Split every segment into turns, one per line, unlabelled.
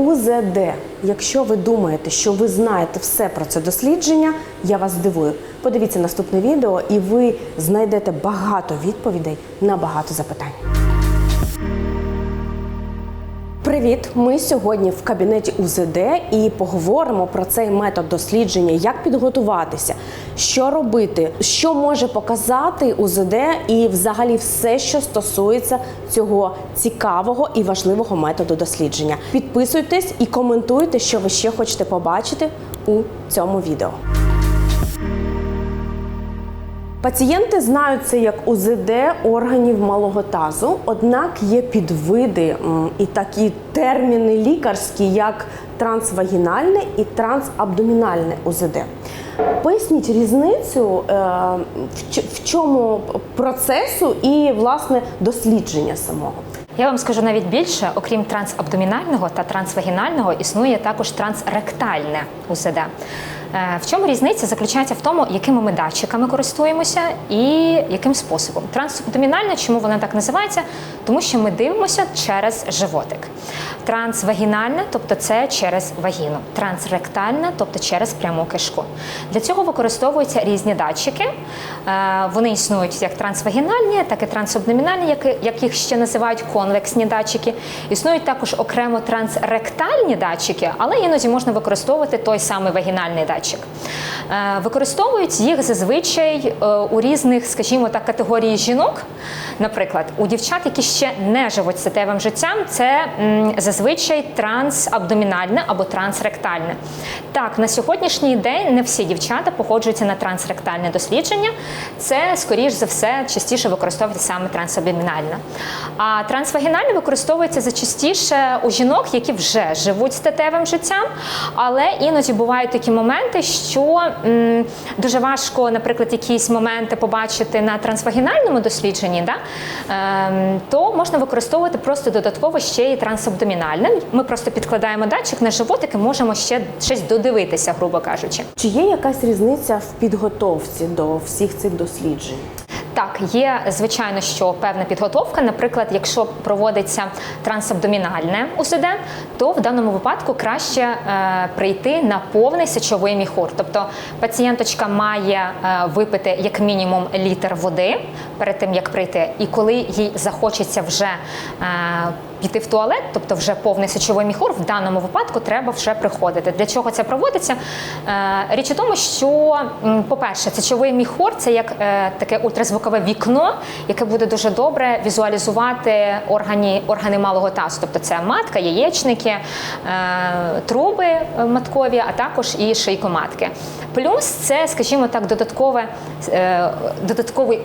УЗД. Якщо ви думаєте, що ви знаєте все про це дослідження, я вас здивую. Подивіться наступне відео, і ви знайдете багато відповідей на багато запитань. Привіт! Ми сьогодні в кабінеті УЗД і поговоримо про цей метод дослідження, як підготуватися, що робити, що може показати УЗД і взагалі все, що стосується цього цікавого і важливого методу дослідження. Підписуйтесь і коментуйте, що ви ще хочете побачити у цьому відео. Пацієнти знають це як УЗД органів малого тазу, однак є підвиди і такі терміни лікарські, як трансвагінальне і трансабдомінальне УЗД. Поясніть різницю е, в чому процесу і власне дослідження самого.
Я вам скажу навіть більше, окрім трансабдомінального та трансвагінального, існує також трансректальне УЗД. Е, В чому різниця заключається в тому, якими ми датчиками користуємося і яким способом. Трансабдомінальне, чому вона так називається? Тому що ми дивимося через животик. Трансвагінальне, тобто це через вагіну. Трансректальне, тобто через пряму кишку. Для цього використовуються різні датчики. Е, Вони існують як трансвагінальні, так і трансабдомінальні, як їх ще називають конвексні датчики. Існують також окремо трансректальні датчики, але іноді можна використовувати той самий вагінальний датчик. Е, Використовують їх зазвичай е, у різних, скажімо так, категорії жінок. Наприклад, у дівчат, які ще не живуть статевим життям, це зазвичай трансабдомінальне або трансректальне. Так, на сьогоднішній день не всі дівчата походжуються на трансректальне дослідження. Це, скоріш за все, частіше використовується саме трансабдомінальне. А трансвагінальне використовується зачастіше у жінок, які вже живуть статевим життям, але іноді бувають такі моменти, що м, дуже важко, наприклад, якісь моменти побачити на трансвагінальному дослідженні, да? е, то можна використовувати просто додатково ще і трансабдомінальне. Ми просто підкладаємо датчик на животик і можемо ще щось додивитися, грубо кажучи.
Чи є якась різниця в підготовці до всіх цих досліджень?
Так, є звичайно, що певна підготовка. Наприклад, якщо проводиться трансабдомінальне УЗД, то в даному випадку краще е, прийти на повний сечовий міхур. Тобто пацієнточка має е, випити як мінімум літр води перед тим, як прийти. І коли їй захочеться вже е, піти в туалет, тобто вже повний сечовий міхур, в даному випадку треба вже приходити. Для чого це проводиться? Е, Річ у тому, що, по-перше, сечовий міхур це як е, таке ультразвукове вікно, яке буде дуже добре візуалізувати органі, органи малого тазу. Тобто це матка, яєчники, е, труби маткові, а також і шийко матки. Плюс це, скажімо так, додаткове, додатковий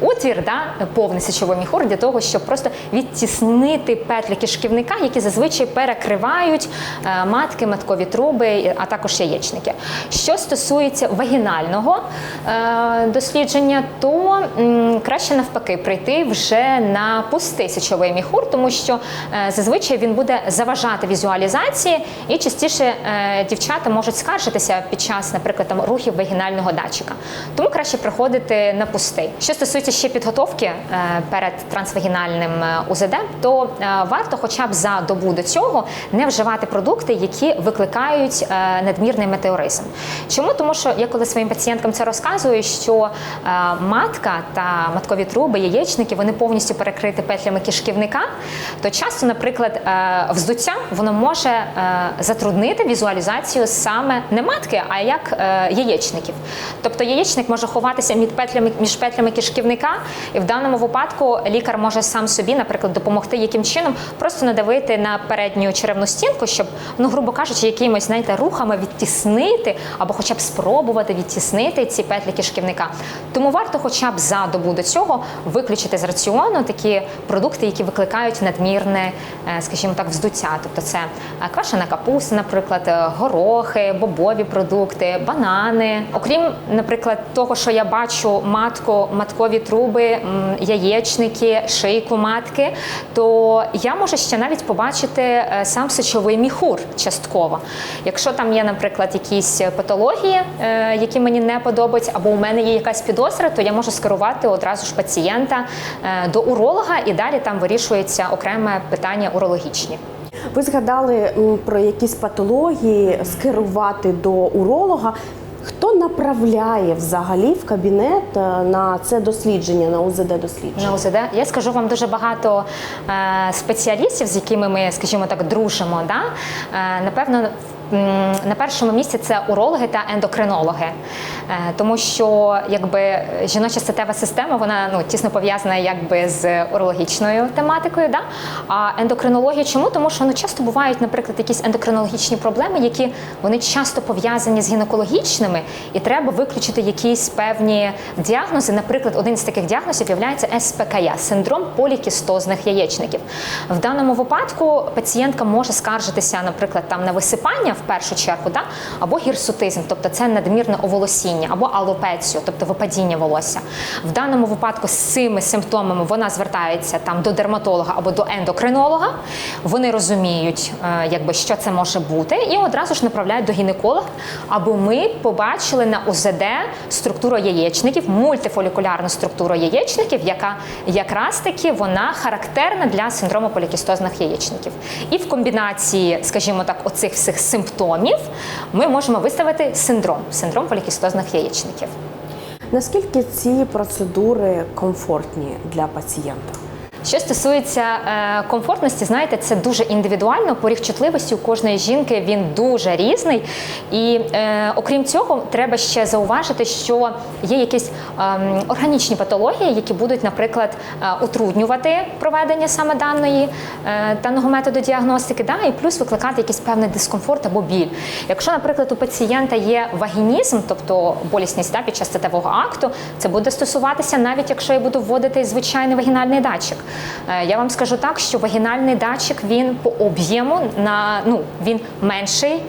отвір, да, повний сечовий міхур для того, щоб просто відтіснити петлі кишківника, які зазвичай перекривають е, матки, маткові труби, а також яєчники. Що стосується вагінального е, дослідження, то краще навпаки прийти вже на пустий сечовий міхур, тому що е, зазвичай він буде заважати візуалізації, і частіше дівчата можуть скаржитися під час, наприклад, там рухів вагінального датчика. Тому краще приходити на пустий. Що стосується ще підготовки е, перед трансвагінальним е, УЗД, то е, варто хоча б за добу до цього не вживати продукти, які викликають надмірний метеоризм. Чому? Тому що я коли своїм пацієнткам це розказую, що матка та маткові труби, яєчники вони повністю перекриті петлями кишківника, то часто, наприклад, вздуття воно може затруднити візуалізацію саме не матки, а як яєчників. Тобто яєчник може ховатися між петлями, між кишківника, і в даному випадку лікар може сам собі, наприклад, допомогти яким чином просто надавити на передню черевну стінку, щоб, ну грубо кажучи, якимось знаєте, рухами відтіснити або хоча б спробувати відтіснити ці петлі кишківника. Тому варто, хоча б за добу до цього, виключити з раціону такі продукти, які викликають надмірне, е, скажімо так, вздуття. Тобто це е, квашена капуста, наприклад, е, горохи, бобові продукти, банани. Окрім, наприклад, того, що я бачу матку, маткові труби, яєчники, шийку матки, то я можу ще навіть побачити е, сам сечовий міхур частково. Якщо там є, наприклад, якісь патології, е, які мені не подобаються, або у мене є якась підозра, то я можу скерувати одразу ж пацієнта е, до уролога, і далі там вирішується окреме питання урологічні.
Ви згадали про якісь патології скерувати до уролога. Хто направляє взагалі в кабінет е, на це дослідження, на УЗД дослідження?
На УЗД я скажу вам дуже багато е, спеціалістів, з якими ми, скажімо так, дружимо. Да? Е, напевно, на першому місці це урологи та ендокринологи, е, тому що якби жіноча статева система вона ну тісно пов'язана якби з урологічною тематикою. Да? А ендокринологія чому? Тому що ну часто бувають, наприклад, якісь ендокринологічні проблеми, які вони часто пов'язані з гінекологічними, і треба виключити якісь певні діагнози. Наприклад, один з таких діагнозів є СПКЯ – синдром полікістозних яєчників. В даному випадку пацієнтка може скаржитися, наприклад, там на висипання в першу чергу, да? або гірсутизм, тобто це надмірне оволосіння, або алопецію, тобто випадіння волосся. В даному випадку з цими симптомами вона звертається там до дерматолога або до ендокринолога. Вони розуміють, е, якби що це може бути, і одразу ж направляють до гінеколога, аби ми побачили на УЗД структуру яєчників, мультифолікулярну структуру яєчників, яка якраз таки вона характерна для синдрому полікістозних яєчників. І в комбінації, скажімо так, оцих всіх симптомів ми можемо виставити синдром синдром полікістозних яєчників.
Наскільки ці процедури комфортні для пацієнта?
Що стосується е, комфортності, знаєте, це дуже індивідуально. Поріг чутливості у кожної жінки він дуже різний. І е, окрім цього, треба ще зауважити, що є якісь ем, органічні патології, які будуть, наприклад, е, утруднювати проведення саме даної е, даного методу діагностики, да, і плюс викликати якийсь певний дискомфорт або біль. Якщо, наприклад, у пацієнта є вагінізм, тобто болісність да, під час статевого акту, це буде стосуватися навіть якщо я буду вводити звичайний вагінальний датчик. Е, Я вам скажу так, що вагінальний датчик він по об'єму на ну він менший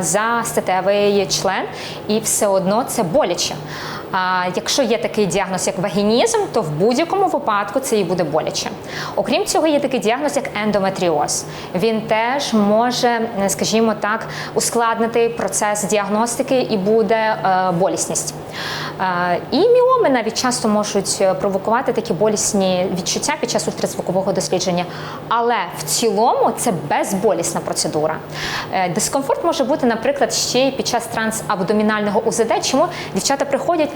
за статевий член, і все одно це боляче. А якщо є такий діагноз, як вагінізм, то в будь-якому випадку це і буде боляче. Окрім цього, є такий діагноз, як ендометріоз. Він теж може, скажімо так, ускладнити процес діагностики і буде е, болісність. Е, і міоми навіть часто можуть е, провокувати такі болісні відчуття під час ультразвукового дослідження. Але в цілому це безболісна процедура. Е, Дискомфорт може бути, наприклад, ще й під час трансабдомінального УЗД. Чому дівчата приходять, е, е,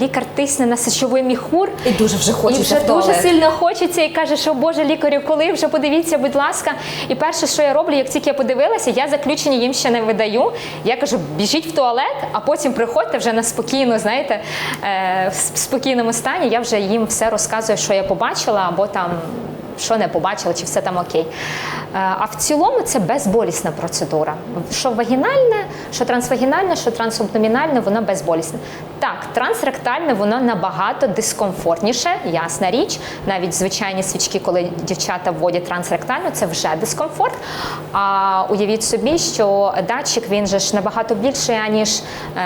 лікар тисне на сечовий міхур.
І дуже вже
І вже дуже сильно хочеться і каже, що Боже лікарю, коли вже подивіться, будь ласка. І перше, що я роблю, як тільки я подивилася, я заключення їм ще не видаю. Я кажу, біжіть в туалет, а потім приходьте вже на спокійно, знаєте, е, в спокійному стані. Я вже їм все розказую, що я побачила, або там. Що не побачила, чи все там окей. Е, А в цілому це безболісна процедура. Що вагінальне, що трансвагінальне, що трансабдомінальне, воно безболісне. Так, трансректальне воно набагато дискомфортніше, ясна річ. Навіть звичайні свічки, коли дівчата вводять трансректально, це вже дискомфорт. А уявіть собі, що датчик він же ж набагато більший, аніж е,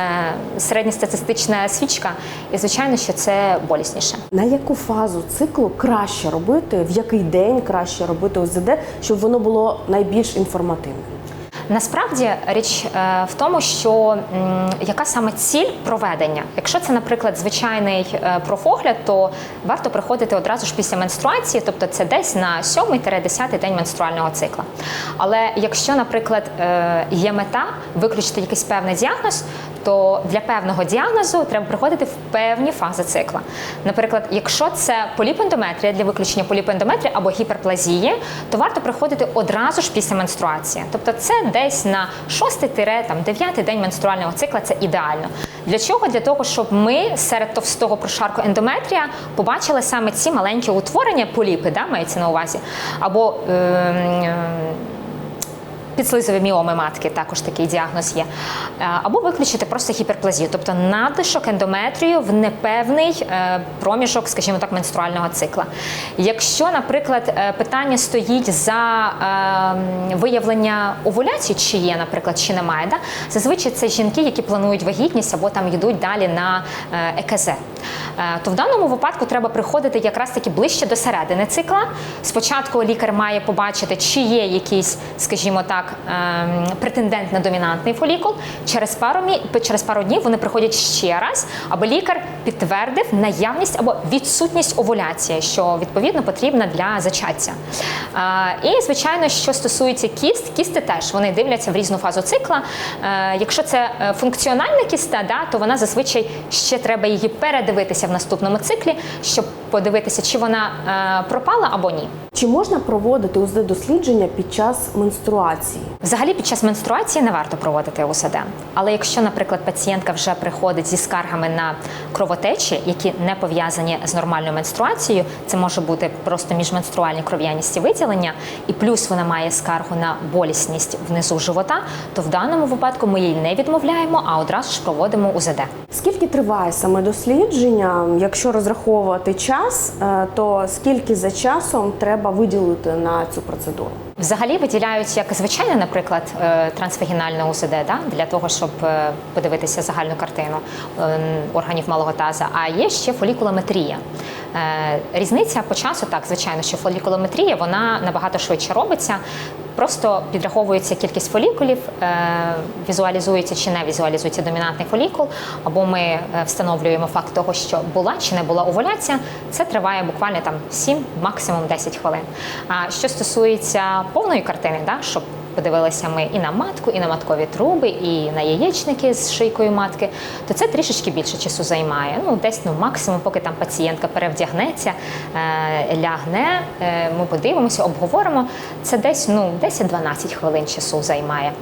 середньостатистична свічка. І звичайно, що це болісніше.
На яку фазу циклу краще робити, в який день краще робити УЗД, щоб воно було найбільш інформативним?
Насправді річ е, в тому, що яка саме ціль проведення. Якщо це, наприклад, звичайний е, профогляд, то варто приходити одразу ж після менструації, тобто це десь на 7-10 день менструального цикла. Але якщо, наприклад, е, є мета виключити якийсь певний діагноз, то для певного діагнозу треба приходити в певні фази цикла. Наприклад, якщо це поліпендометрія для виключення поліпендометрії або гіперплазії, то варто приходити одразу ж після менструації. Тобто це десь на 6-9 день менструального цикла це ідеально. Для чого? Для того, щоб ми серед товстого прошарку ендометрія побачили саме ці маленькі утворення, поліпи, да, мається на увазі, або ем, Підслизові міоми матки також такий діагноз є. Е, Або виключити просто гіперплазію, тобто надлишок ендометрію в непевний е, проміжок, скажімо так, менструального цикла. Якщо, наприклад, е, питання стоїть за е, виявлення овуляції, чи є, наприклад, чи немає, да? зазвичай це жінки, які планують вагітність або там йдуть далі на ЕКЗ. Е, то в даному випадку треба приходити якраз таки ближче до середини цикла. Спочатку лікар має побачити, чи є якийсь, скажімо так, ем, претендент на домінантний фолікул. Через пару через пару днів вони приходять ще раз, аби лікар підтвердив наявність або відсутність овуляції, що відповідно потрібна для зачаття. Е, І звичайно, що стосується кіст, кісти теж вони дивляться в різну фазу цикла. Е, Якщо це функціональна кіста, то вона зазвичай ще треба її передивитися в наступному циклі, щоб подивитися, чи вона е, пропала або ні.
Чи можна проводити УЗД дослідження під час менструації?
Взагалі під час менструації не варто проводити УЗД. Але якщо, наприклад, пацієнтка вже приходить зі скаргами на кровотечі, які не пов'язані з нормальною менструацією, це може бути просто міжменструальні кров'яністі виділення, і плюс вона має скаргу на болісність внизу живота, то в даному випадку ми їй не відмовляємо, а одразу ж проводимо УЗД.
Скільки триває саме дослідження? Якщо розраховувати час, е, то скільки за часом треба виділити на цю процедуру?
Взагалі виділяють як звичайне, наприклад, е, трансвагінальне УЗД, да, для того, щоб е, подивитися загальну картину е, органів малого таза. А є ще фолікулометрія. Різниця по часу, так, звичайно, що фолікулометрія вона набагато швидше робиться. Просто підраховується кількість фолікулів, е, візуалізується чи не візуалізується домінантний фолікул, або ми е, встановлюємо факт того, що була чи не була овуляція. Це триває буквально там 7, максимум 10 хвилин. А що стосується повної картини, да, щоб подивилися ми і на матку, і на маткові труби, і на яєчники з шийкою матки, то це трішечки більше часу займає. Ну, десь ну, максимум, поки там пацієнтка перевдягнеться, е, лягне, е, ми подивимося, обговоримо. Це десь ну, 10-12 хвилин часу займає.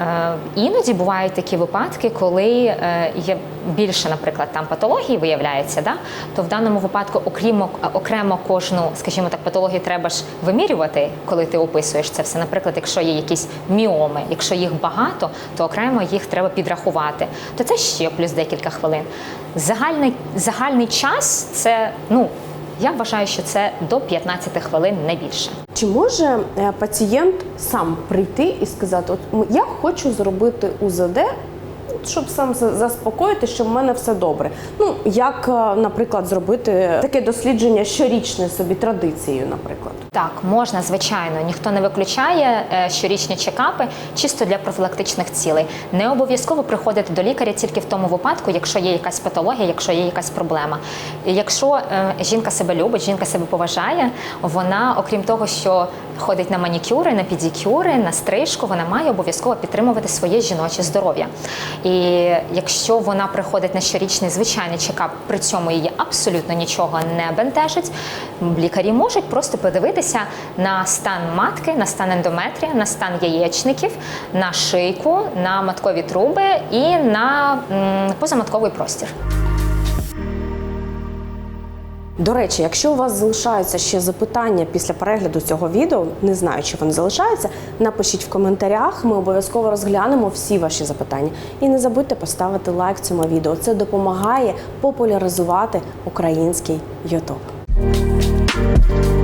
Е, Іноді бувають такі випадки, коли е, є більше, наприклад, там патології виявляється, да? то в даному випадку окремо, окремо кожну, скажімо так, патологію треба ж вимірювати, коли ти описуєш це все. Наприклад, якщо є якісь міоми, якщо їх багато, то окремо їх треба підрахувати. То це ще плюс декілька хвилин. Загальний, загальний час це ну. Я вважаю, що це до 15 хвилин не більше.
Чи може е, пацієнт сам прийти і сказати: От я хочу зробити УЗД, щоб сам заспокоїти, що в мене все добре? Ну як, е, наприклад, зробити таке дослідження щорічне собі традицією, наприклад.
Так, можна, звичайно, ніхто не виключає е, щорічні чекапи чисто для профілактичних цілей. Не обов'язково приходити до лікаря тільки в тому випадку, якщо є якась патологія, якщо є якась проблема. Якщо е, жінка себе любить, жінка себе поважає, вона, окрім того, що ходить на манікюри, на педикюри, на стрижку, вона має обов'язково підтримувати своє жіноче здоров'я. І якщо вона приходить на щорічний звичайний чекап, при цьому її абсолютно нічого не бентежить, лікарі можуть просто подивитися на стан матки, на стан ендометрія, на стан яєчників, на шийку, на маткові труби і на позаматковий простір.
До речі, якщо у вас залишаються ще запитання після перегляду цього відео, не знаю, чи вони залишаються, напишіть в коментарях. Ми обов'язково розглянемо всі ваші запитання. І не забудьте поставити лайк цьому відео. Це допомагає популяризувати український YouTube.